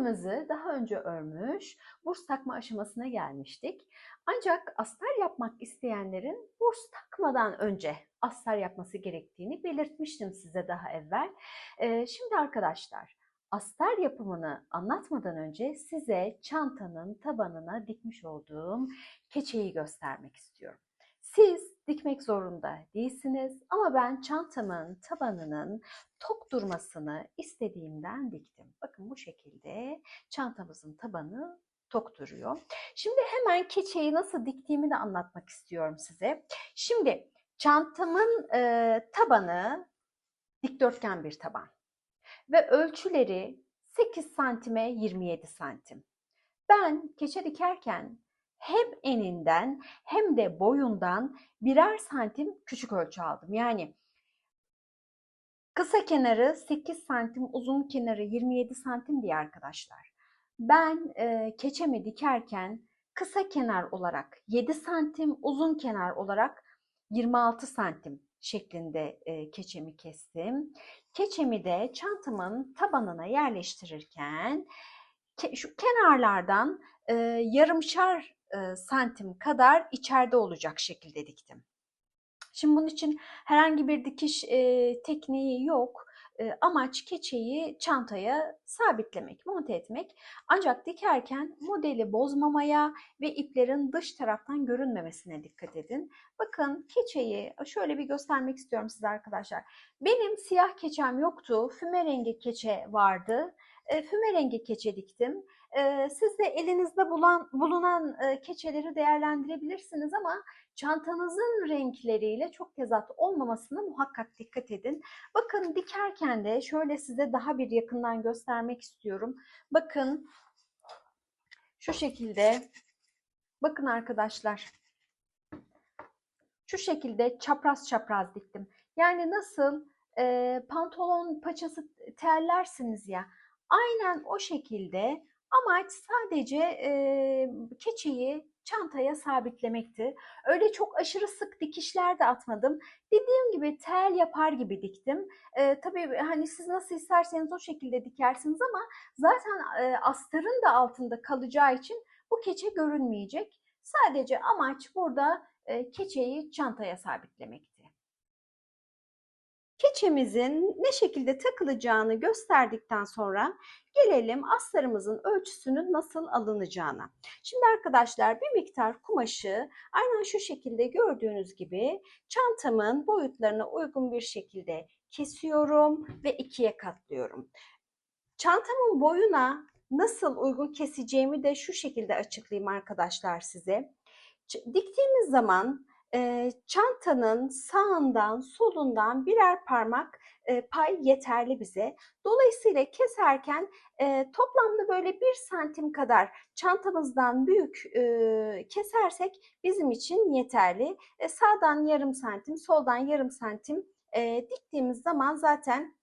Çantamızı daha önce örmüş, burs takma aşamasına gelmiştik. Ancak astar yapmak isteyenlerin burs takmadan önce astar yapması gerektiğini belirtmiştim size daha evvel. Ee, şimdi arkadaşlar, astar yapımını anlatmadan önce size çantanın tabanına dikmiş olduğum keçeyi göstermek istiyorum. Siz dikmek zorunda değilsiniz ama ben çantamın tabanının tok durmasını istediğimden diktim. Bakın bu şekilde çantamızın tabanı tok duruyor. Şimdi hemen keçeyi nasıl diktiğimi de anlatmak istiyorum size. Şimdi çantamın e, tabanı dikdörtgen bir taban ve ölçüleri 8 santime 27 santim. Ben keçe dikerken hem eninden hem de boyundan birer santim küçük ölçü aldım. Yani kısa kenarı 8 santim, uzun kenarı 27 santim diye arkadaşlar. Ben e, keçemi dikerken kısa kenar olarak 7 santim, uzun kenar olarak 26 santim şeklinde e, keçemi kestim. Keçemi de çantamın tabanına yerleştirirken ke, şu kenarlardan e, yarımşar santim kadar içeride olacak şekilde diktim. Şimdi bunun için herhangi bir dikiş e, tekniği yok. E, amaç keçeyi çantaya sabitlemek, monte etmek. Ancak dikerken modeli bozmamaya ve iplerin dış taraftan görünmemesine dikkat edin. Bakın keçeyi şöyle bir göstermek istiyorum size arkadaşlar. Benim siyah keçem yoktu, füme rengi keçe vardı. E, füme rengi keçe diktim. Siz de elinizde bulan, bulunan keçeleri değerlendirebilirsiniz ama çantanızın renkleriyle çok tezat olmamasına muhakkak dikkat edin. Bakın dikerken de şöyle size daha bir yakından göstermek istiyorum. Bakın şu şekilde bakın arkadaşlar şu şekilde çapraz çapraz diktim. Yani nasıl e, pantolon paçası terlersiniz ya aynen o şekilde amaç sadece e, keçeyi çantaya sabitlemekti. Öyle çok aşırı sık dikişler de atmadım. Dediğim gibi tel yapar gibi diktim. E, tabii hani siz nasıl isterseniz o şekilde dikersiniz ama zaten e, astarın da altında kalacağı için bu keçe görünmeyecek. Sadece amaç burada e, keçeyi çantaya sabitlemekti. Keçemizin ne şekilde takılacağını gösterdikten sonra gelelim astarımızın ölçüsünün nasıl alınacağına. Şimdi arkadaşlar bir miktar kumaşı aynen şu şekilde gördüğünüz gibi çantamın boyutlarına uygun bir şekilde kesiyorum ve ikiye katlıyorum. Çantamın boyuna nasıl uygun keseceğimi de şu şekilde açıklayayım arkadaşlar size. Diktiğimiz zaman e, çantanın sağından solundan birer parmak e, pay yeterli bize. Dolayısıyla keserken e, toplamda böyle bir santim kadar çantamızdan büyük e, kesersek bizim için yeterli. E, sağdan yarım santim, soldan yarım santim e, diktiğimiz zaman zaten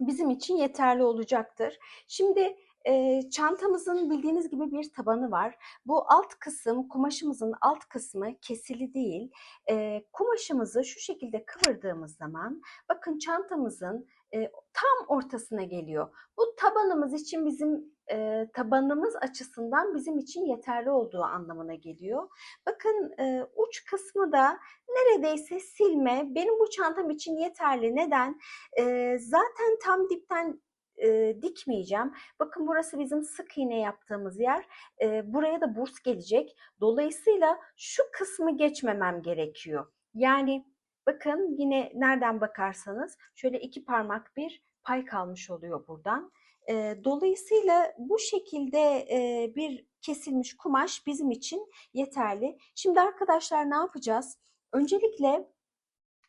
bizim için yeterli olacaktır. Şimdi e, çantamızın bildiğiniz gibi bir tabanı var. Bu alt kısım, kumaşımızın alt kısmı kesili değil. E, kumaşımızı şu şekilde kıvırdığımız zaman bakın çantamızın e, tam ortasına geliyor. Bu tabanımız için bizim e, tabanımız açısından bizim için yeterli olduğu anlamına geliyor. Bakın e, uç kısmı da neredeyse silme. Benim bu çantam için yeterli. Neden? E, zaten tam dipten e, dikmeyeceğim. Bakın burası bizim sık iğne yaptığımız yer. E, buraya da burs gelecek. Dolayısıyla şu kısmı geçmemem gerekiyor. Yani bakın yine nereden bakarsanız şöyle iki parmak bir pay kalmış oluyor buradan. E, dolayısıyla bu şekilde e, bir kesilmiş kumaş bizim için yeterli. Şimdi arkadaşlar ne yapacağız? Öncelikle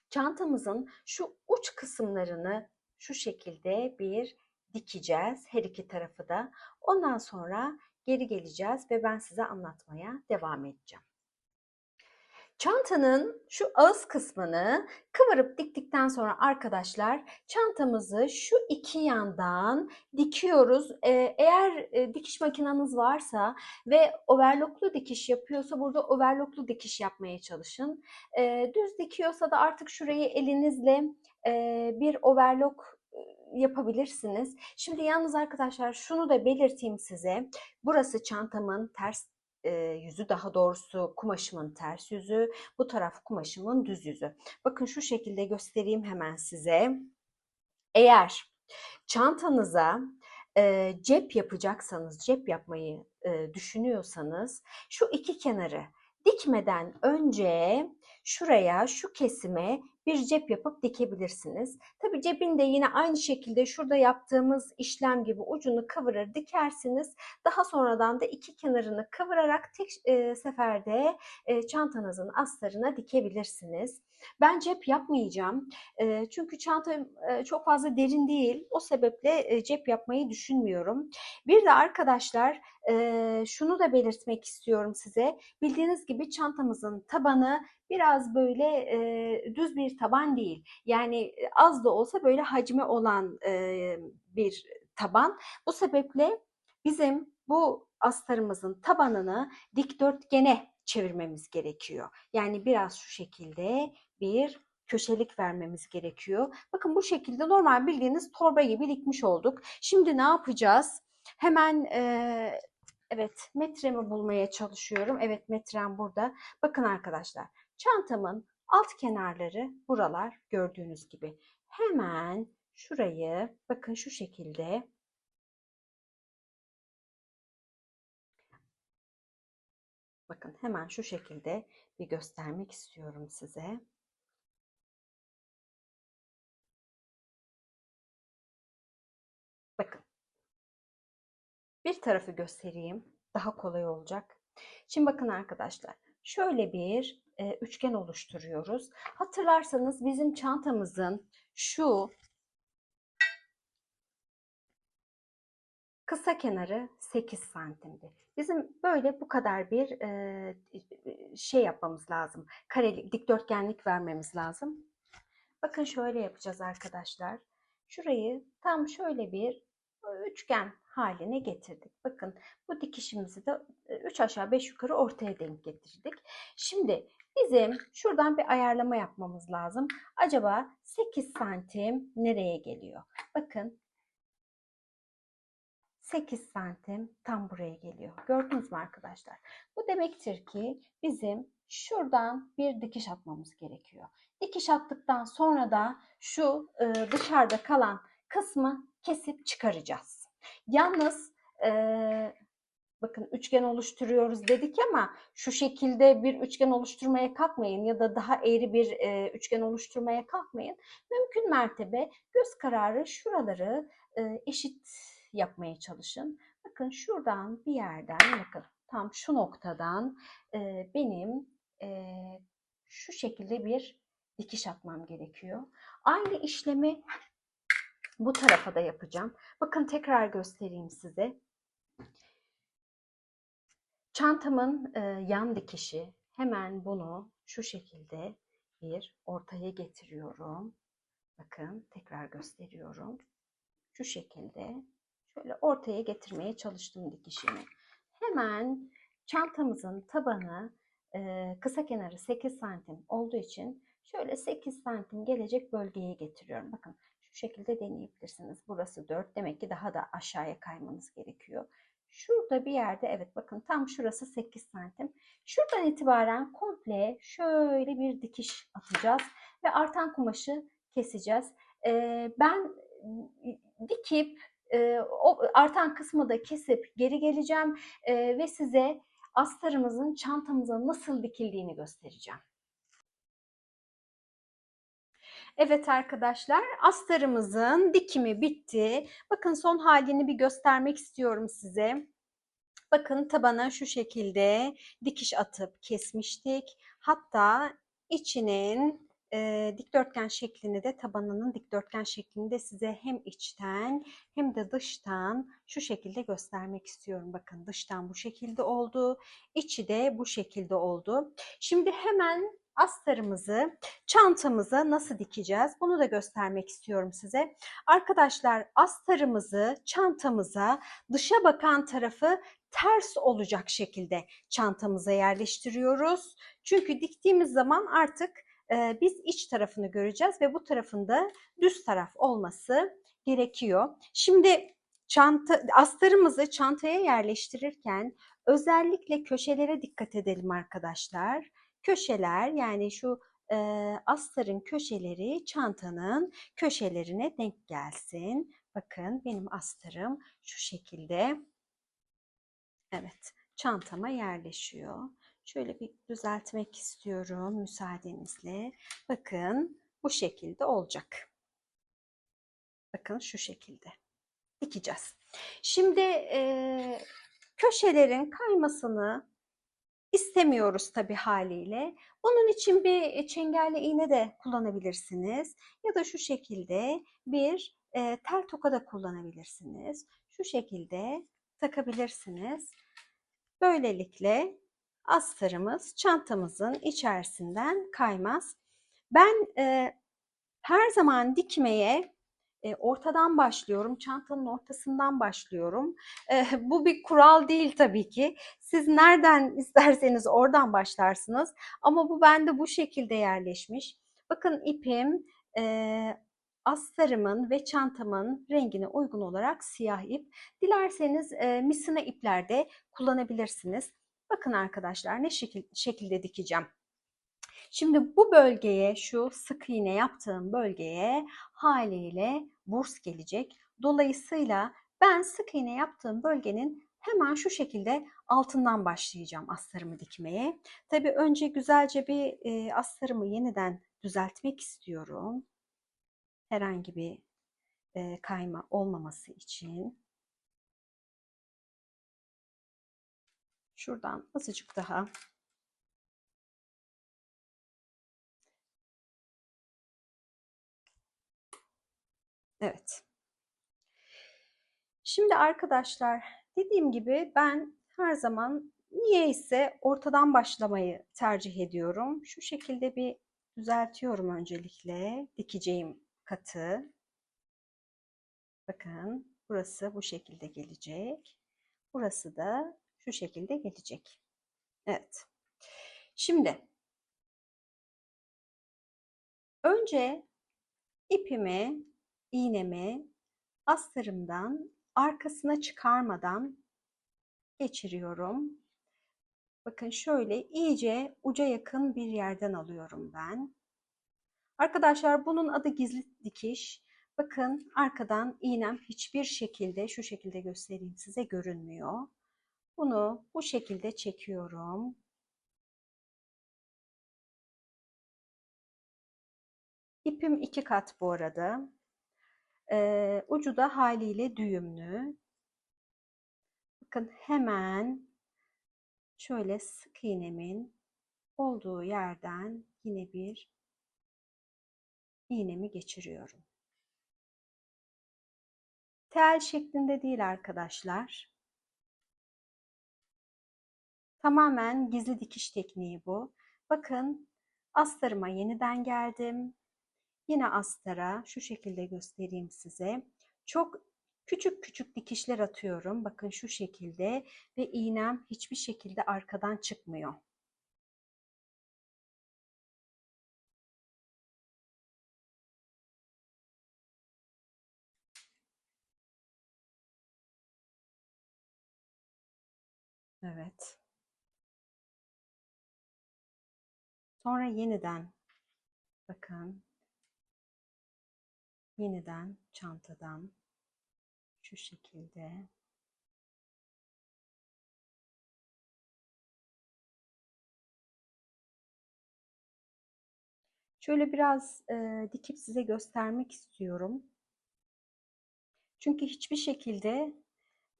çantamızın şu uç kısımlarını şu şekilde bir dikeceğiz her iki tarafı da. Ondan sonra geri geleceğiz ve ben size anlatmaya devam edeceğim. Çantanın şu ağız kısmını kıvırıp diktikten sonra arkadaşlar çantamızı şu iki yandan dikiyoruz. Ee, eğer e, dikiş makineniz varsa ve overlocklu dikiş yapıyorsa burada overlocklu dikiş yapmaya çalışın. Ee, düz dikiyorsa da artık şurayı elinizle e, bir overlock yapabilirsiniz. Şimdi yalnız arkadaşlar şunu da belirteyim size. Burası çantamın ters e, yüzü daha doğrusu kumaşımın ters yüzü. Bu taraf kumaşımın düz yüzü. Bakın şu şekilde göstereyim hemen size. Eğer çantanıza e, cep yapacaksanız, cep yapmayı e, düşünüyorsanız şu iki kenarı dikmeden önce şuraya, şu kesime bir cep yapıp dikebilirsiniz. Tabii cebin de yine aynı şekilde şurada yaptığımız işlem gibi ucunu kıvırır dikersiniz. Daha sonradan da iki kenarını kıvırarak tek e, seferde e, çantanızın astarına dikebilirsiniz. Ben cep yapmayacağım. E, çünkü çanta e, çok fazla derin değil. O sebeple e, cep yapmayı düşünmüyorum. Bir de arkadaşlar e, şunu da belirtmek istiyorum size. Bildiğiniz gibi çantamızın tabanı biraz böyle e, düz bir taban değil. Yani az da olsa böyle hacmi olan e, bir taban. Bu sebeple bizim bu astarımızın tabanını dikdörtgene çevirmemiz gerekiyor. Yani biraz şu şekilde bir köşelik vermemiz gerekiyor. Bakın bu şekilde normal bildiğiniz torba gibi dikmiş olduk. Şimdi ne yapacağız? Hemen e, evet metremi bulmaya çalışıyorum. Evet metrem burada. Bakın arkadaşlar çantamın alt kenarları buralar gördüğünüz gibi. Hemen şurayı bakın şu şekilde Bakın hemen şu şekilde bir göstermek istiyorum size. Bir tarafı göstereyim. Daha kolay olacak. Şimdi bakın arkadaşlar. Şöyle bir e, üçgen oluşturuyoruz. Hatırlarsanız bizim çantamızın şu kısa kenarı 8 santimdi. Bizim böyle bu kadar bir e, şey yapmamız lazım. Karelik, dikdörtgenlik vermemiz lazım. Bakın şöyle yapacağız arkadaşlar. Şurayı tam şöyle bir üçgen haline getirdik. Bakın bu dikişimizi de 3 aşağı 5 yukarı ortaya denk getirdik. Şimdi bizim şuradan bir ayarlama yapmamız lazım. Acaba 8 santim nereye geliyor? Bakın 8 santim tam buraya geliyor. Gördünüz mü arkadaşlar? Bu demektir ki bizim şuradan bir dikiş atmamız gerekiyor. Dikiş attıktan sonra da şu e, dışarıda kalan kısmı kesip çıkaracağız. Yalnız e, bakın üçgen oluşturuyoruz dedik ama şu şekilde bir üçgen oluşturmaya kalkmayın ya da daha eğri bir e, üçgen oluşturmaya kalkmayın. Mümkün mertebe göz kararı şuraları e, eşit yapmaya çalışın. Bakın şuradan bir yerden bakın tam şu noktadan e, benim e, şu şekilde bir dikiş atmam gerekiyor. Aynı işlemi bu tarafa da yapacağım. Bakın tekrar göstereyim size. Çantamın e, yan dikişi hemen bunu şu şekilde bir ortaya getiriyorum. Bakın tekrar gösteriyorum. Şu şekilde şöyle ortaya getirmeye çalıştım dikişimi. Hemen çantamızın tabanı e, kısa kenarı 8 santim olduğu için şöyle 8 santim gelecek bölgeye getiriyorum. Bakın şu şekilde deneyebilirsiniz. Burası 4 demek ki daha da aşağıya kaymanız gerekiyor. Şurada bir yerde evet bakın tam şurası 8 santim. Şuradan itibaren komple şöyle bir dikiş atacağız ve artan kumaşı keseceğiz. Ee, ben dikip e, o artan kısmı da kesip geri geleceğim e, ve size astarımızın çantamıza nasıl dikildiğini göstereceğim. Evet arkadaşlar astarımızın dikimi bitti. Bakın son halini bir göstermek istiyorum size. Bakın tabana şu şekilde dikiş atıp kesmiştik. Hatta içinin e, dikdörtgen şeklinde de tabanının dikdörtgen şeklinde size hem içten hem de dıştan şu şekilde göstermek istiyorum. Bakın dıştan bu şekilde oldu. içi de bu şekilde oldu. Şimdi hemen astarımızı çantamıza nasıl dikeceğiz? Bunu da göstermek istiyorum size. Arkadaşlar astarımızı çantamıza dışa bakan tarafı ters olacak şekilde çantamıza yerleştiriyoruz. Çünkü diktiğimiz zaman artık e, biz iç tarafını göreceğiz ve bu tarafında düz taraf olması gerekiyor. Şimdi çanta astarımızı çantaya yerleştirirken özellikle köşelere dikkat edelim arkadaşlar. Köşeler yani şu e, astarın köşeleri çantanın köşelerine denk gelsin. Bakın benim astarım şu şekilde. Evet, çantama yerleşiyor. Şöyle bir düzeltmek istiyorum müsaadenizle. Bakın bu şekilde olacak. Bakın şu şekilde dikeceğiz. Şimdi e, köşelerin kaymasını istemiyoruz tabii haliyle. Bunun için bir çengelli iğne de kullanabilirsiniz. Ya da şu şekilde bir e, tel toka da kullanabilirsiniz. Şu şekilde takabilirsiniz. Böylelikle astarımız çantamızın içerisinden kaymaz. Ben e, her zaman dikmeye e, ortadan başlıyorum, çantanın ortasından başlıyorum. E, bu bir kural değil tabii ki. Siz nereden isterseniz oradan başlarsınız. Ama bu bende bu şekilde yerleşmiş. Bakın ipim e, astarımın ve çantamın rengine uygun olarak siyah ip. Dilerseniz e, misina ipler de kullanabilirsiniz. Bakın arkadaşlar ne şekil, şekilde dikeceğim. Şimdi bu bölgeye şu sık iğne yaptığım bölgeye haliyle burs gelecek. Dolayısıyla ben sık iğne yaptığım bölgenin hemen şu şekilde altından başlayacağım astarımı dikmeye. Tabii önce güzelce bir e, astarımı yeniden düzeltmek istiyorum. Herhangi bir e, kayma olmaması için. Şuradan azıcık daha Evet. Şimdi arkadaşlar dediğim gibi ben her zaman niyeyse ortadan başlamayı tercih ediyorum. Şu şekilde bir düzeltiyorum öncelikle dikeceğim katı. Bakın burası bu şekilde gelecek. Burası da şu şekilde gelecek. Evet. Şimdi önce ipimi, iğnemi astarımdan arkasına çıkarmadan geçiriyorum. Bakın şöyle iyice uca yakın bir yerden alıyorum ben. Arkadaşlar bunun adı gizli dikiş. Bakın arkadan iğnem hiçbir şekilde şu şekilde göstereyim size görünmüyor. Bunu bu şekilde çekiyorum. İpim iki kat bu arada. Ee, ucu da haliyle düğümlü. Bakın hemen şöyle sık iğnemin olduğu yerden yine bir iğnemi geçiriyorum. Tel şeklinde değil arkadaşlar. Tamamen gizli dikiş tekniği bu. Bakın astarıma yeniden geldim. Yine astara şu şekilde göstereyim size. Çok küçük küçük dikişler atıyorum. Bakın şu şekilde ve iğnem hiçbir şekilde arkadan çıkmıyor. Evet. Sonra yeniden bakın yeniden çantadan şu şekilde Şöyle biraz e, dikip size göstermek istiyorum. Çünkü hiçbir şekilde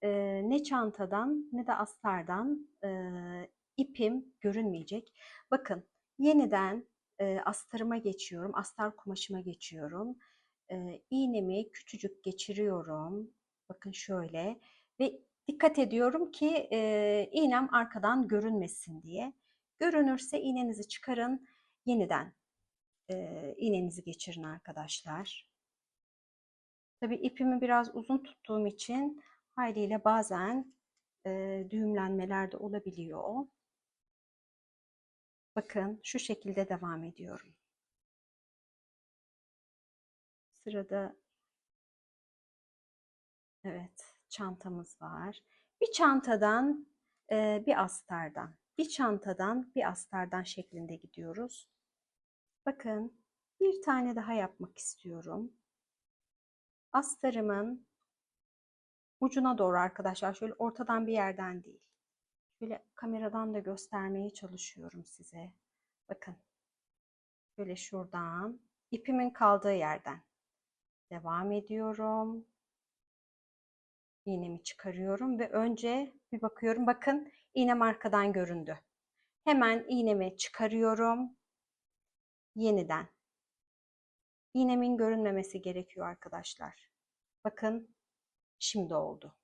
e, ne çantadan ne de astardan e, ipim görünmeyecek. Bakın yeniden e, astarıma geçiyorum. Astar kumaşıma geçiyorum. E, iğnemi küçücük geçiriyorum. Bakın şöyle ve dikkat ediyorum ki e, iğnem arkadan görünmesin diye. Görünürse iğnenizi çıkarın. Yeniden e, iğnenizi geçirin arkadaşlar. Tabii ipimi biraz uzun tuttuğum için haliyle bazen e, düğümlenmeler de olabiliyor. Bakın şu şekilde devam ediyorum. Sırada evet çantamız var. Bir çantadan e, bir astardan, bir çantadan bir astardan şeklinde gidiyoruz. Bakın bir tane daha yapmak istiyorum. Astarımın ucuna doğru arkadaşlar şöyle ortadan bir yerden değil. Şöyle kameradan da göstermeye çalışıyorum size. Bakın. Şöyle şuradan ipimin kaldığı yerden devam ediyorum. İğnemi çıkarıyorum ve önce bir bakıyorum. Bakın iğnem arkadan göründü. Hemen iğnemi çıkarıyorum. Yeniden. İğnemin görünmemesi gerekiyor arkadaşlar. Bakın şimdi oldu.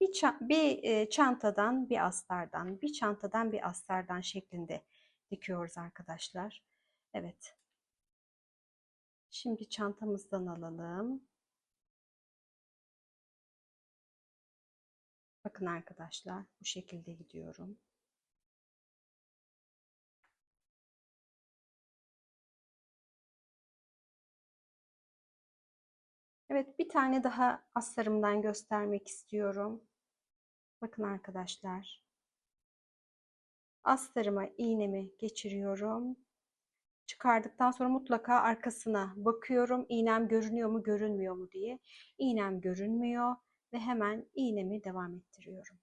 Bir, ça- bir çantadan bir astardan, bir çantadan bir astardan şeklinde dikiyoruz arkadaşlar. Evet. Şimdi çantamızdan alalım. Bakın arkadaşlar bu şekilde gidiyorum. Evet bir tane daha astarımdan göstermek istiyorum. Bakın arkadaşlar. Astarıma iğnemi geçiriyorum. Çıkardıktan sonra mutlaka arkasına bakıyorum. İğnem görünüyor mu görünmüyor mu diye. İğnem görünmüyor ve hemen iğnemi devam ettiriyorum.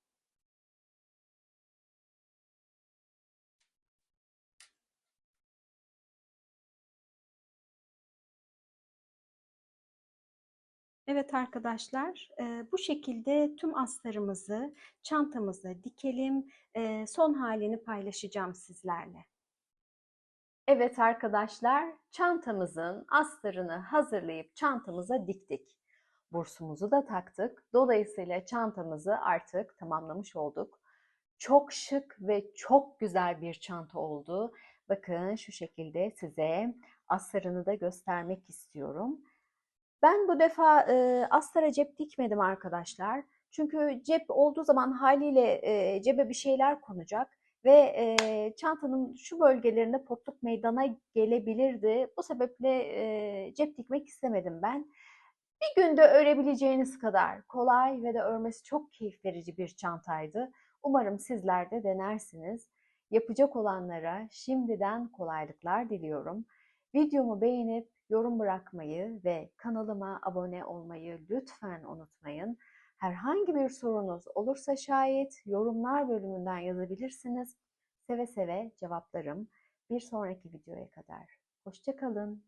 Evet arkadaşlar, bu şekilde tüm astarımızı çantamıza dikelim. Son halini paylaşacağım sizlerle. Evet arkadaşlar, çantamızın astarını hazırlayıp çantamıza diktik. Bursumuzu da taktık. Dolayısıyla çantamızı artık tamamlamış olduk. Çok şık ve çok güzel bir çanta oldu. Bakın şu şekilde size astarını da göstermek istiyorum. Ben bu defa e, astara cep dikmedim arkadaşlar. Çünkü cep olduğu zaman haliyle e, cebe bir şeyler konacak ve e, çantanın şu bölgelerinde potluk meydana gelebilirdi. Bu sebeple e, cep dikmek istemedim ben. Bir günde örebileceğiniz kadar kolay ve de örmesi çok keyif verici bir çantaydı. Umarım sizler de denersiniz. Yapacak olanlara şimdiden kolaylıklar diliyorum. Videomu beğenip yorum bırakmayı ve kanalıma abone olmayı lütfen unutmayın. Herhangi bir sorunuz olursa şayet yorumlar bölümünden yazabilirsiniz. Seve seve cevaplarım. Bir sonraki videoya kadar. Hoşçakalın.